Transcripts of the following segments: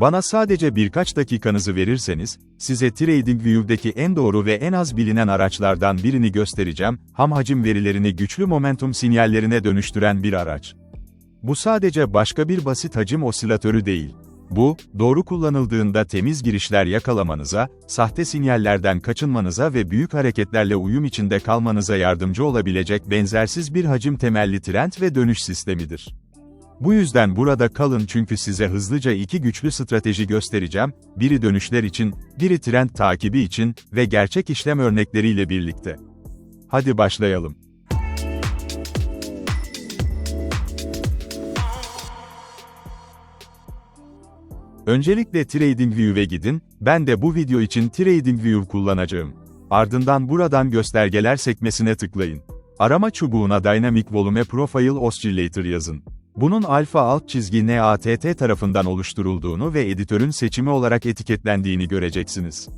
Bana sadece birkaç dakikanızı verirseniz, size TradingView'deki en doğru ve en az bilinen araçlardan birini göstereceğim, ham hacim verilerini güçlü momentum sinyallerine dönüştüren bir araç. Bu sadece başka bir basit hacim osilatörü değil. Bu, doğru kullanıldığında temiz girişler yakalamanıza, sahte sinyallerden kaçınmanıza ve büyük hareketlerle uyum içinde kalmanıza yardımcı olabilecek benzersiz bir hacim temelli trend ve dönüş sistemidir. Bu yüzden burada kalın çünkü size hızlıca iki güçlü strateji göstereceğim, biri dönüşler için, biri trend takibi için ve gerçek işlem örnekleriyle birlikte. Hadi başlayalım. Öncelikle TradingView'e gidin, ben de bu video için TradingView kullanacağım. Ardından buradan göstergeler sekmesine tıklayın. Arama çubuğuna Dynamic Volume Profile Oscillator yazın. Bunun alfa alt çizgi NATT tarafından oluşturulduğunu ve editörün seçimi olarak etiketlendiğini göreceksiniz.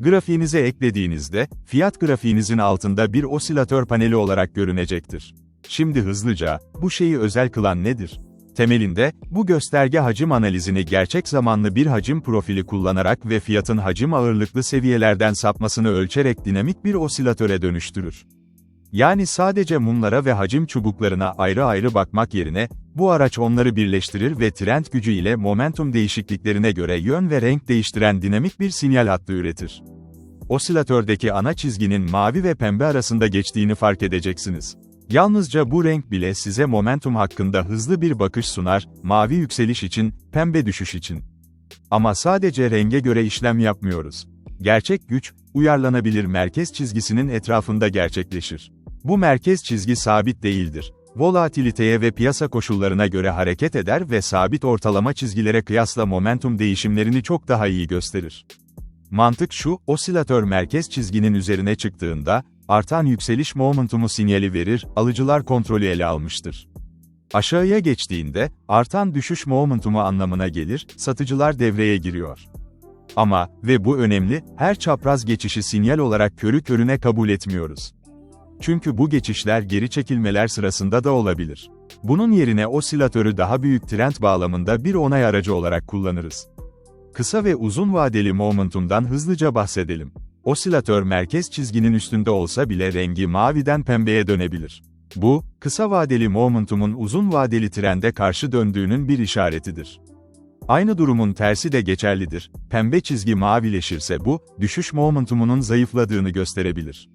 Grafiğinize eklediğinizde, fiyat grafiğinizin altında bir osilatör paneli olarak görünecektir. Şimdi hızlıca, bu şeyi özel kılan nedir? Temelinde, bu gösterge hacim analizini gerçek zamanlı bir hacim profili kullanarak ve fiyatın hacim ağırlıklı seviyelerden sapmasını ölçerek dinamik bir osilatöre dönüştürür. Yani sadece mumlara ve hacim çubuklarına ayrı ayrı bakmak yerine, bu araç onları birleştirir ve trend gücü ile momentum değişikliklerine göre yön ve renk değiştiren dinamik bir sinyal hattı üretir. Osilatördeki ana çizginin mavi ve pembe arasında geçtiğini fark edeceksiniz. Yalnızca bu renk bile size momentum hakkında hızlı bir bakış sunar, mavi yükseliş için, pembe düşüş için. Ama sadece renge göre işlem yapmıyoruz. Gerçek güç, uyarlanabilir merkez çizgisinin etrafında gerçekleşir. Bu merkez çizgi sabit değildir. Volatiliteye ve piyasa koşullarına göre hareket eder ve sabit ortalama çizgilere kıyasla momentum değişimlerini çok daha iyi gösterir. Mantık şu, osilatör merkez çizginin üzerine çıktığında, artan yükseliş momentumu sinyali verir, alıcılar kontrolü ele almıştır. Aşağıya geçtiğinde, artan düşüş momentumu anlamına gelir, satıcılar devreye giriyor. Ama, ve bu önemli, her çapraz geçişi sinyal olarak körü körüne kabul etmiyoruz. Çünkü bu geçişler geri çekilmeler sırasında da olabilir. Bunun yerine osilatörü daha büyük trend bağlamında bir onay aracı olarak kullanırız. Kısa ve uzun vadeli momentumdan hızlıca bahsedelim. Osilatör merkez çizginin üstünde olsa bile rengi maviden pembeye dönebilir. Bu, kısa vadeli momentumun uzun vadeli trende karşı döndüğünün bir işaretidir. Aynı durumun tersi de geçerlidir. Pembe çizgi mavileşirse bu, düşüş momentumunun zayıfladığını gösterebilir.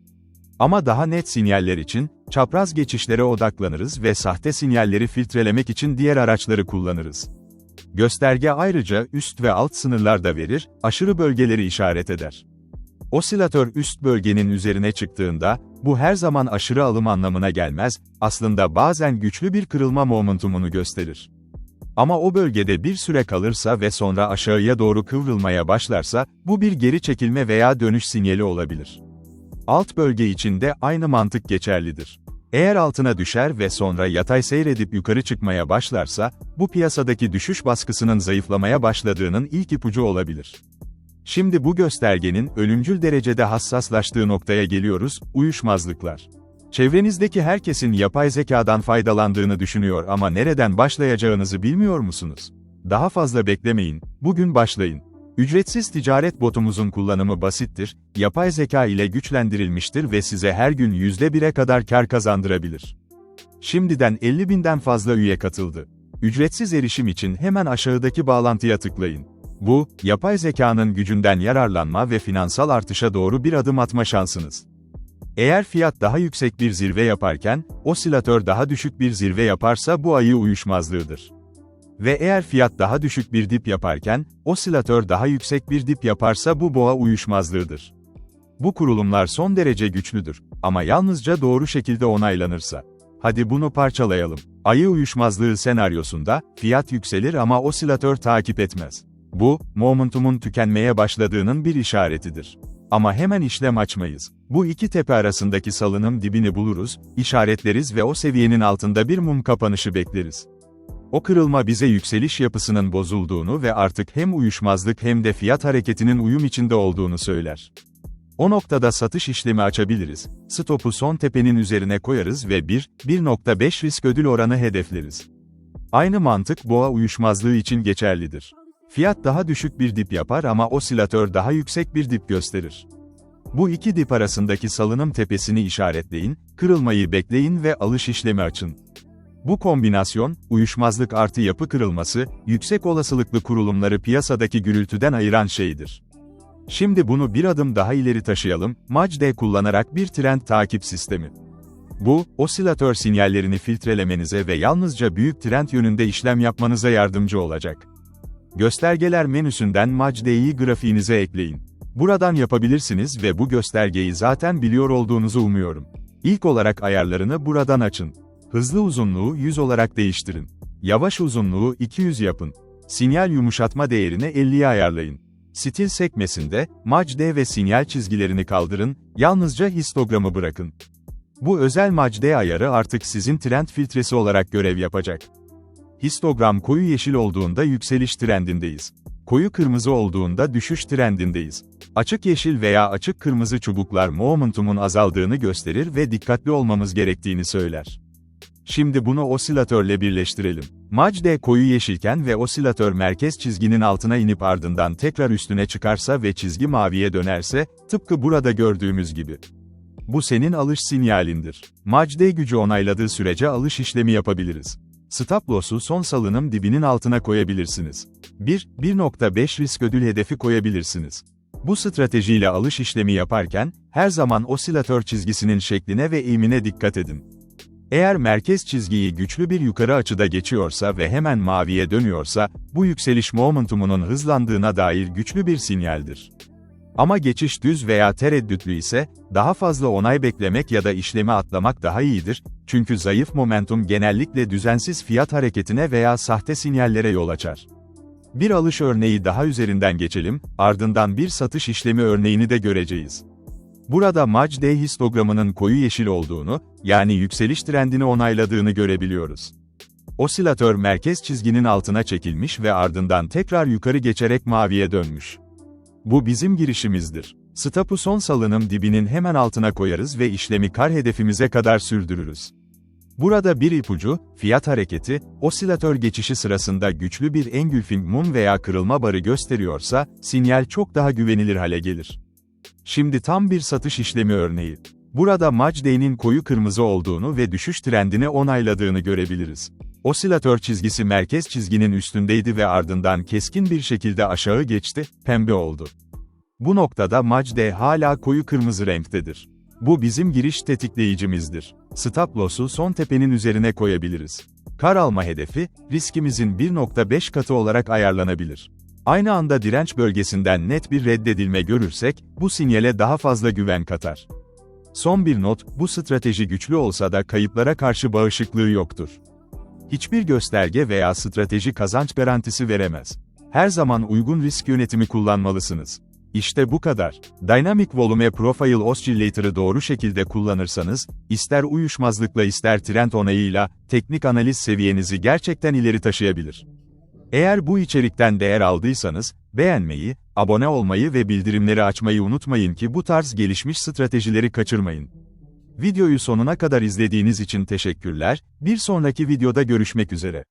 Ama daha net sinyaller için, çapraz geçişlere odaklanırız ve sahte sinyalleri filtrelemek için diğer araçları kullanırız. Gösterge ayrıca üst ve alt sınırlar da verir, aşırı bölgeleri işaret eder. Osilatör üst bölgenin üzerine çıktığında, bu her zaman aşırı alım anlamına gelmez, aslında bazen güçlü bir kırılma momentumunu gösterir. Ama o bölgede bir süre kalırsa ve sonra aşağıya doğru kıvrılmaya başlarsa, bu bir geri çekilme veya dönüş sinyali olabilir. Alt bölge için de aynı mantık geçerlidir. Eğer altına düşer ve sonra yatay seyredip yukarı çıkmaya başlarsa, bu piyasadaki düşüş baskısının zayıflamaya başladığının ilk ipucu olabilir. Şimdi bu göstergenin ölümcül derecede hassaslaştığı noktaya geliyoruz, uyuşmazlıklar. Çevrenizdeki herkesin yapay zekadan faydalandığını düşünüyor ama nereden başlayacağınızı bilmiyor musunuz? Daha fazla beklemeyin, bugün başlayın. Ücretsiz ticaret botumuzun kullanımı basittir, yapay zeka ile güçlendirilmiştir ve size her gün %1'e kadar kar kazandırabilir. Şimdiden 50 binden fazla üye katıldı. Ücretsiz erişim için hemen aşağıdaki bağlantıya tıklayın. Bu, yapay zekanın gücünden yararlanma ve finansal artışa doğru bir adım atma şansınız. Eğer fiyat daha yüksek bir zirve yaparken, osilatör daha düşük bir zirve yaparsa bu ayı uyuşmazlığıdır. Ve eğer fiyat daha düşük bir dip yaparken, osilatör daha yüksek bir dip yaparsa bu boğa uyuşmazlığıdır. Bu kurulumlar son derece güçlüdür ama yalnızca doğru şekilde onaylanırsa. Hadi bunu parçalayalım. Ayı uyuşmazlığı senaryosunda, fiyat yükselir ama osilatör takip etmez. Bu, momentumun tükenmeye başladığının bir işaretidir. Ama hemen işlem açmayız. Bu iki tepe arasındaki salınım dibini buluruz, işaretleriz ve o seviyenin altında bir mum kapanışı bekleriz. O kırılma bize yükseliş yapısının bozulduğunu ve artık hem uyuşmazlık hem de fiyat hareketinin uyum içinde olduğunu söyler. O noktada satış işlemi açabiliriz. Stopu son tepenin üzerine koyarız ve 1, 1.5 risk ödül oranı hedefleriz. Aynı mantık boğa uyuşmazlığı için geçerlidir. Fiyat daha düşük bir dip yapar ama osilatör daha yüksek bir dip gösterir. Bu iki dip arasındaki salınım tepesini işaretleyin, kırılmayı bekleyin ve alış işlemi açın. Bu kombinasyon, uyuşmazlık artı yapı kırılması, yüksek olasılıklı kurulumları piyasadaki gürültüden ayıran şeydir. Şimdi bunu bir adım daha ileri taşıyalım, MACD kullanarak bir trend takip sistemi. Bu, osilatör sinyallerini filtrelemenize ve yalnızca büyük trend yönünde işlem yapmanıza yardımcı olacak. Göstergeler menüsünden MACD'yi grafiğinize ekleyin. Buradan yapabilirsiniz ve bu göstergeyi zaten biliyor olduğunuzu umuyorum. İlk olarak ayarlarını buradan açın. Hızlı uzunluğu 100 olarak değiştirin. Yavaş uzunluğu 200 yapın. Sinyal yumuşatma değerini 50'ye ayarlayın. Stil sekmesinde, MACD ve sinyal çizgilerini kaldırın, yalnızca histogramı bırakın. Bu özel MACD ayarı artık sizin trend filtresi olarak görev yapacak. Histogram koyu yeşil olduğunda yükseliş trendindeyiz. Koyu kırmızı olduğunda düşüş trendindeyiz. Açık yeşil veya açık kırmızı çubuklar momentumun azaldığını gösterir ve dikkatli olmamız gerektiğini söyler. Şimdi bunu osilatörle birleştirelim. MACD koyu yeşilken ve osilatör merkez çizginin altına inip ardından tekrar üstüne çıkarsa ve çizgi maviye dönerse, tıpkı burada gördüğümüz gibi. Bu senin alış sinyalindir. MACD gücü onayladığı sürece alış işlemi yapabiliriz. Stop loss'u son salınım dibinin altına koyabilirsiniz. 1, 1.5 risk ödül hedefi koyabilirsiniz. Bu stratejiyle alış işlemi yaparken, her zaman osilatör çizgisinin şekline ve eğimine dikkat edin. Eğer merkez çizgiyi güçlü bir yukarı açıda geçiyorsa ve hemen maviye dönüyorsa, bu yükseliş momentumunun hızlandığına dair güçlü bir sinyaldir. Ama geçiş düz veya tereddütlü ise, daha fazla onay beklemek ya da işlemi atlamak daha iyidir, çünkü zayıf momentum genellikle düzensiz fiyat hareketine veya sahte sinyallere yol açar. Bir alış örneği daha üzerinden geçelim, ardından bir satış işlemi örneğini de göreceğiz. Burada MACD histogramının koyu yeşil olduğunu, yani yükseliş trendini onayladığını görebiliyoruz. Osilatör merkez çizginin altına çekilmiş ve ardından tekrar yukarı geçerek maviye dönmüş. Bu bizim girişimizdir. Stop'u son salınım dibinin hemen altına koyarız ve işlemi kar hedefimize kadar sürdürürüz. Burada bir ipucu, fiyat hareketi, osilatör geçişi sırasında güçlü bir engulfing mum veya kırılma barı gösteriyorsa, sinyal çok daha güvenilir hale gelir. Şimdi tam bir satış işlemi örneği. Burada MACD'nin koyu kırmızı olduğunu ve düşüş trendini onayladığını görebiliriz. Osilatör çizgisi merkez çizginin üstündeydi ve ardından keskin bir şekilde aşağı geçti, pembe oldu. Bu noktada MACD hala koyu kırmızı renktedir. Bu bizim giriş tetikleyicimizdir. Stop loss'u son tepenin üzerine koyabiliriz. Kar alma hedefi, riskimizin 1.5 katı olarak ayarlanabilir. Aynı anda direnç bölgesinden net bir reddedilme görürsek, bu sinyale daha fazla güven katar. Son bir not, bu strateji güçlü olsa da kayıplara karşı bağışıklığı yoktur. Hiçbir gösterge veya strateji kazanç garantisi veremez. Her zaman uygun risk yönetimi kullanmalısınız. İşte bu kadar. Dynamic Volume Profile Oscillator'ı doğru şekilde kullanırsanız, ister uyuşmazlıkla ister trend onayıyla, teknik analiz seviyenizi gerçekten ileri taşıyabilir. Eğer bu içerikten değer aldıysanız, beğenmeyi, abone olmayı ve bildirimleri açmayı unutmayın ki bu tarz gelişmiş stratejileri kaçırmayın. Videoyu sonuna kadar izlediğiniz için teşekkürler, bir sonraki videoda görüşmek üzere.